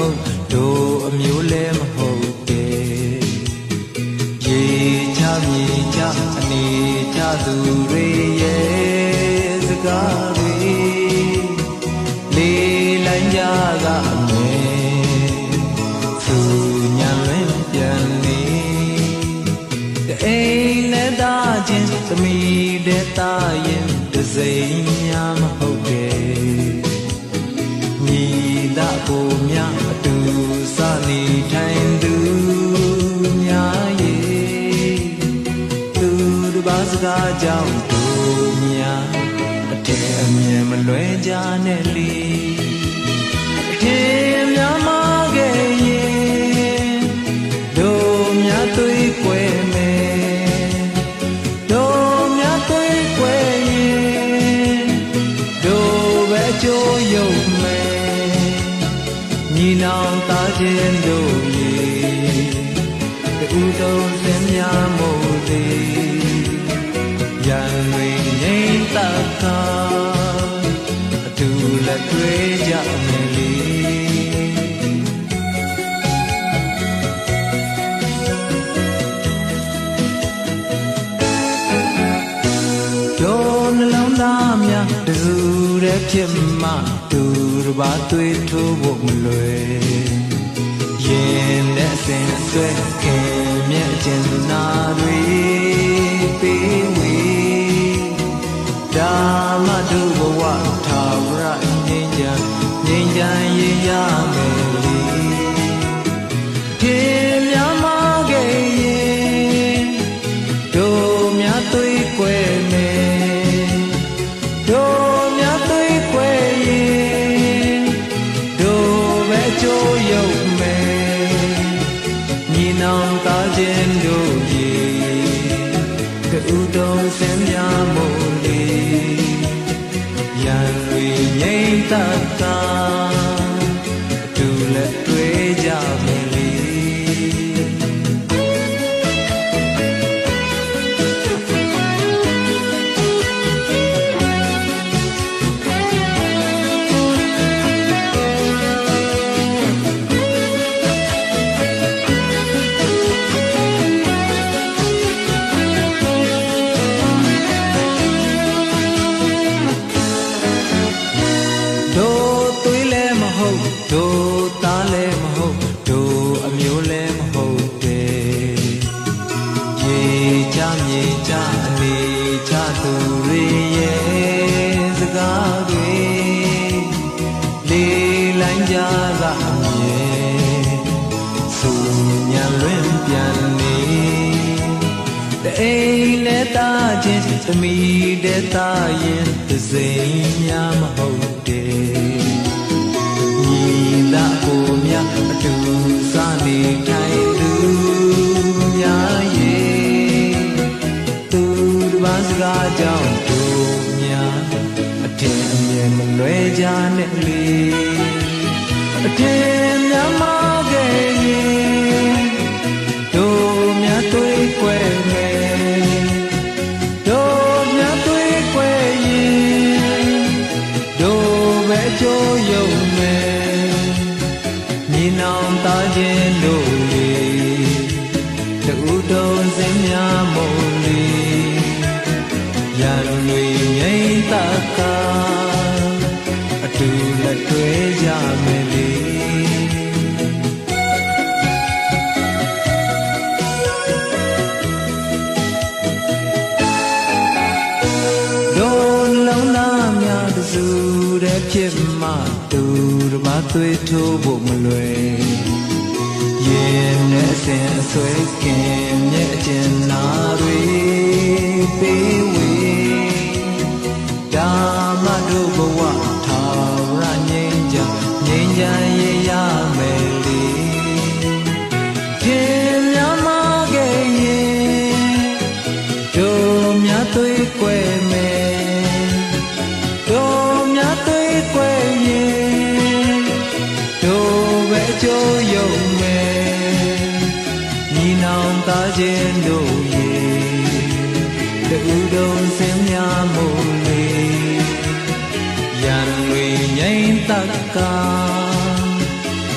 ဟုတ်တို့အမျိုးလည်းမဟုတ်တဲ့ရေချမြေချအနေချသူတွေရဲ့စကားတွေလေးလိုက်ကြသာမယ်သူညံလွင်ပြန်နေတအိမ်နဲ့သားချင်းသမီးတဲ့သားရင်တစိမ့်များမဟုတ် တာကိုမြအတူစနေထိုင်သူများရေသူတစ်ပါးစကားကြောင့်တို့များအထင်အမြင်မလွဲကြနဲ့လေ င်သားချင်းတို့ရေတူတုံးစင်များမို့သေးရန်တွေငိမ့်တတ်ကာအတူလက်တွေ့ကြမယ်လေတို့နှလုံးသားများတစုတည်းဖြစ်မှသူတစ်ပါးသွေးထိုးဖို့မလွယ် ရင်နဲ့စင်ဆွဲခင်မြတ်ကျင်နာတွေ တုံးစင်များမို့လေရန်တွေငိမ့်တတ်တာအတူလက်တွေ့ကြ မြေချအနေချသူတွေရဲ့စကားတွေလေးလိုင်းကြကအမြဲသူညာလွင်ပြန်နေတအိမ်နဲ့တာချင်းသမီးတဲ့တာရင်သစိမ်များမဟုတ် စ်ပါးစကားကြောင့်တို့များအထင်အမြင်မလွဲကြနဲ့လေအထင်များမခဲ့ရင်တို့များသွေးကွယ်မယ်တို့များသွေးကွယ်ရင်တို့ပဲအကျိုးရုံမယ် ရန်တွေငိမ့်တတ်ကာအတူလက်တွဲကြမယ်လေဒုံလုံးသားများတစုတည်းဖြစ်မှတူတစ်ပါးသွေးထိုးဖို့မလွယ်ရင်နဲ့အစဉ်အဆွဲကင်မြဲ့ကျင်နာတွေပေးဝေဒါ မှတို့ဘဝထာဝရငြိမ်းချမ်းငြိမ်းချမ်းရရမယ်လေခင်များမခဲ့ရင်တို့များသွေးကွယ်မယ်တို့များသွေးကွယ်ရင်တို့ပဲအကျိုးရုံမယ်ညီနောင်သားချင်းတို့ရေတူတုံးစင်များမို့လေရန်တွေငိမ့်တ တ်ကာ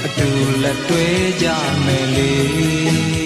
အတူလက်တွဲကြမယ်လေ